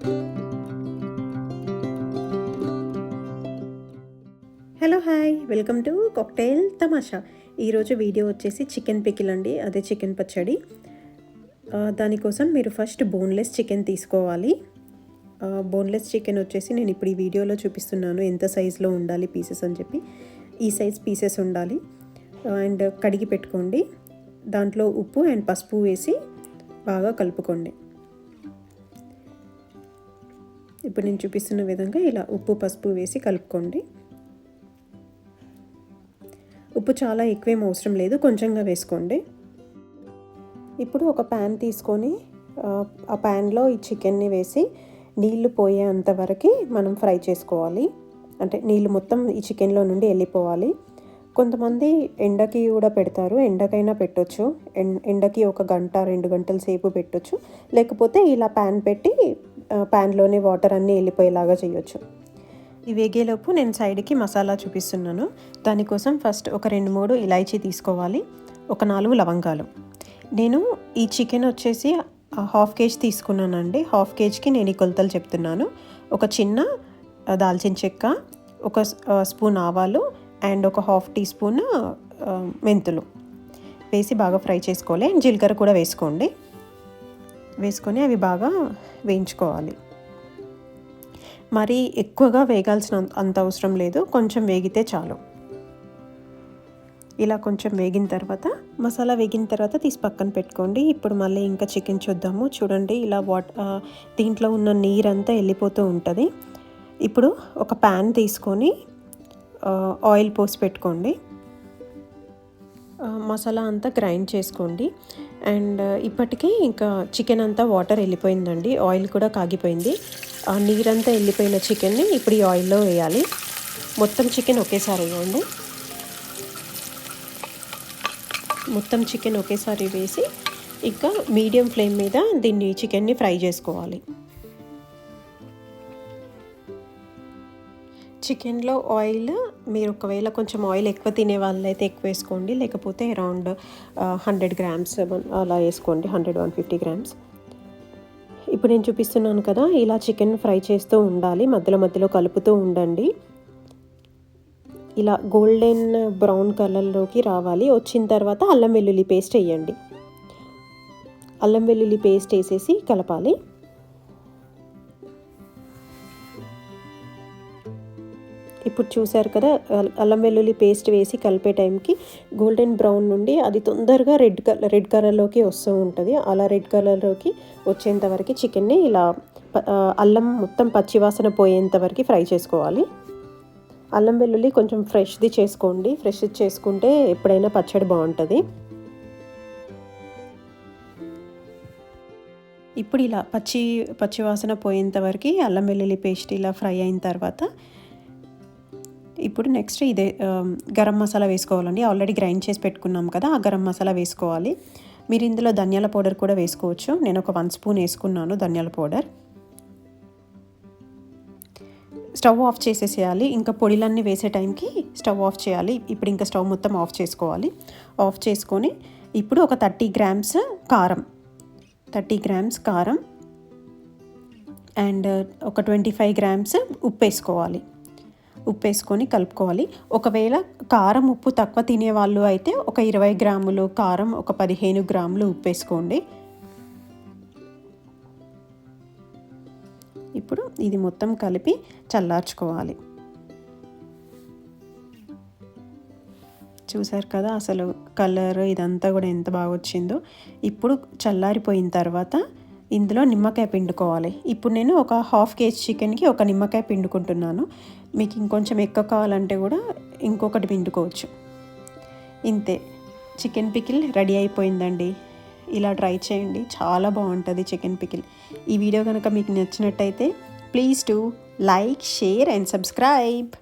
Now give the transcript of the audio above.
Hello hi welcome to cocktail Tamasha. ఈరోజు video వచ్చేసి chicken pickle అండి అదే చికెన్ పచ్చడి. దానికోసం మీరు ఫస్ట్ బోన్లెస్ చికెన్ తీసుకోవాలి. బోన్లెస్ చికెన్ వచ్చేసి నేను ఇప్పుడు ఈ వీడియోలో చూపిస్తున్నాను ఎంత సైజులో ఉండాలి పీసెస్ అని చెప్పి. ఈ సైజ్ పీసెస్ ఉండాలి. అండ్ కడిగి పెట్టుకోండి. దాంట్లో ఉప్పు అండ్ పసుపు వేసి బాగా కలుపుకోండి. ఇప్పుడు నేను చూపిస్తున్న విధంగా ఇలా ఉప్పు పసుపు వేసి కలుపుకోండి. ఉప్పు చాలా ఎక్కువేం అవసరం లేదు కొంచెంగా వేసుకోండి. ఇప్పుడు ఒక ప్యాన్ తీసుకొని ఆ, ప్యాన్లో ఈ చికెన్ని వేసి నీళ్ళు పోయేంత వరకు మనం ఫ్రై చేసుకోవాలి. అంటే నీళ్ళు మొత్తం ఈ చికెన్లో నుండి వెళ్ళిపోవాలి. కొంతమంది ఎండకి కూడా పెడతారు ఎండకైనా పెట్టొచ్చు. ఎండ ఎండకి ఒక గంట రెండు గంటల సేపు పెట్టొచ్చు. లేకపోతే ఇలా ప్యాన్ పెట్టి ప్యాన్లోని వాటర్ అన్నీ వెళ్ళిపోయేలాగా చేయొచ్చు. ఈ వేగేలోపు నేను సైడ్కి మసాలా చూపిస్తున్నాను. దానికోసం ఫస్ట్ ఒక రెండు మూడు ఇలాయచీ తీసుకోవాలి. ఒక నాలుగు లవంగాలు. నేను ఈ చికెన్ వచ్చేసి హాఫ్ కేజీ తీసుకున్నానండి. హాఫ్ కేజీకి నేను ఈ కొలతలు చెప్తున్నాను. ఒక చిన్న దాల్చిన చెక్క ఒక స్పూన్ ఆవాలు అండ్ ఒక హాఫ్ టీ స్పూన్ మెంతులు. వేసి బాగా ఫ్రై చేసుకోవాలి. అండ్ జీలకర్ర కూడా వేసుకోండి. వేసుకొని అవి బాగా వేయించుకోవాలి. మరీ ఎక్కువగా వేగాల్సిన అంత అవసరం లేదు కొంచెం వేగితే చాలు. ఇలా కొంచెం వేగిన తర్వాత మసాలా వేగిన తర్వాత తీసి పక్కన పెట్టుకోండి. ఇప్పుడు మళ్ళీ ఇంకా చికెన్ చూద్దాము. చూడండి ఇలా వాట్ దీంట్లో ఉన్న నీరంతా వెళ్ళిపోతూ ఉంటుంది. ఇప్పుడు ఒక ప్యాన్ తీసుకొని ఆయిల్ పోసి పెట్టుకోండి. మసాలా అంతా గ్రైండ్ చేసుకోండి. అండ్ ఇప్పటికీ ఇంకా చికెన్ అంతా వాటర్ వెళ్ళిపోయిందండి. ఆయిల్ కూడా కాగిపోయింది. ఆ నీరంతా వెళ్ళిపోయిన చికెన్ని ఇప్పుడు ఈ ఆయిల్లో వేయాలి. మొత్తం చికెన్ ఒకేసారి వేయండి. మొత్తం చికెన్ ఒకేసారి వేసి ఇంకా మీడియం ఫ్లేమ్ మీద దీన్ని చికెన్ని ఫ్రై చేసుకోవాలి. చికెన్లో ఆయిల్ మీరు ఒకవేళ కొంచెం ఆయిల్ ఎక్కువ తినే వాళ్ళైతే ఎక్కువ వేసుకోండి. లేకపోతే అరౌండ్ హండ్రెడ్ గ్రామ్స్ అలా వేసుకోండి. Hundred one fifty grams. ఇప్పుడు నేను చూపిస్తున్నాను కదా ఇలా చికెన్ ఫ్రై చేస్తూ ఉండాలి. మధ్యలో మధ్యలో కలుపుతూ ఉండండి. ఇలా గోల్డెన్ బ్రౌన్ కలర్లోకి రావాలి. వచ్చిన తర్వాత అల్లం వెల్లుల్లి పేస్ట్ వేయండి. అల్లం వెల్లుల్లి పేస్ట్ వేసేసి కలపాలి. ఇప్పుడు చూసారు కదా అల్లం వెల్లుల్లి పేస్ట్ వేసి కలిపే టైంకి గోల్డెన్ బ్రౌన్ నుండి అది తొందరగా రెడ్ కలర్ రెడ్ కలర్లోకి వస్తూ ఉంటుంది. అలా రెడ్ కలర్లోకి వచ్చేంత వరకు చికెన్ని ఇలా అల్లం మొత్తం పచ్చివాసన పోయేంత వరకు ఫ్రై చేసుకోవాలి. అల్లం వెల్లుల్లి కొంచెం ఫ్రెష్ది చేసుకోండి. ఫ్రెష్ చేసుకుంటే ఎప్పుడైనా పచ్చడి బాగుంటుంది. ఇప్పుడు ఇలా పచ్చి పచ్చివాసన పోయేంత వరకు అల్లం వెల్లుల్లి పేస్ట్ ఇలా ఫ్రై అయిన తర్వాత ఇప్పుడు నెక్స్ట్ ఇదే గరం మసాలా వేసుకోవాలండి. ఆల్రెడీ గ్రైండ్ చేసి పెట్టుకున్నాం కదా ఆ గరం మసాలా వేసుకోవాలి. మీరు ఇందులో ధనియాల పౌడర్ కూడా వేసుకోవచ్చు. నేను ఒక వన్ స్పూన్ వేసుకున్నాను ధనియాల పౌడర్. Stove off చేసేసేయాలి. ఇంకా పొడిలన్నీ వేసే టైంకి స్టవ్ ఆఫ్ చేయాలి. ఇప్పుడు ఇంకా స్టవ్ మొత్తం ఆఫ్ చేసుకోవాలి. ఆఫ్ చేసుకొని ఇప్పుడు ఒక థర్టీ గ్రామ్స్ కారం. థర్టీ గ్రామ్స్ కారం. అండ్ ఒక ట్వంటీ ఫైవ్ గ్రామ్స్ ఉప్పు వేసుకోవాలి. ఉప్పు వేసుకొని కలుపుకోవాలి. ఒకవేళ కారం ఉప్పు తక్కువ తినే వాళ్ళు అయితే ఒక ఇరవై గ్రాములు కారం ఒక పదిహేను గ్రాములు ఉప్పు వేసుకోండి ఇప్పుడు ఇది మొత్తం కలిపి చల్లార్చుకోవాలి. చూసారు కదా అసలు కలర్ ఇదంతా కూడా ఎంత బాగా వచ్చిందో ఇప్పుడు చల్లారిపోయిన తర్వాత ఇందులో నిమ్మకాయ పిండుకోవాలి. ఇప్పుడు నేను ఒక హాఫ్ కేజీ చికెన్కి ఒక నిమ్మకాయ పిండుకుంటున్నాను. మీకు ఇంకొంచెం ఎక్కువ కావాలంటే కూడా ఇంకొకటి పిండుకోవచ్చు. ఇంతే. చికెన్ పికిల్ రెడీ అయిపోయిందండి. ఇలా ట్రై చేయండి. చాలా బాగుంటుంది చికెన్ పికిల్. ఈ వీడియో కనుక మీకు నచ్చినట్టయితే please to like share and subscribe.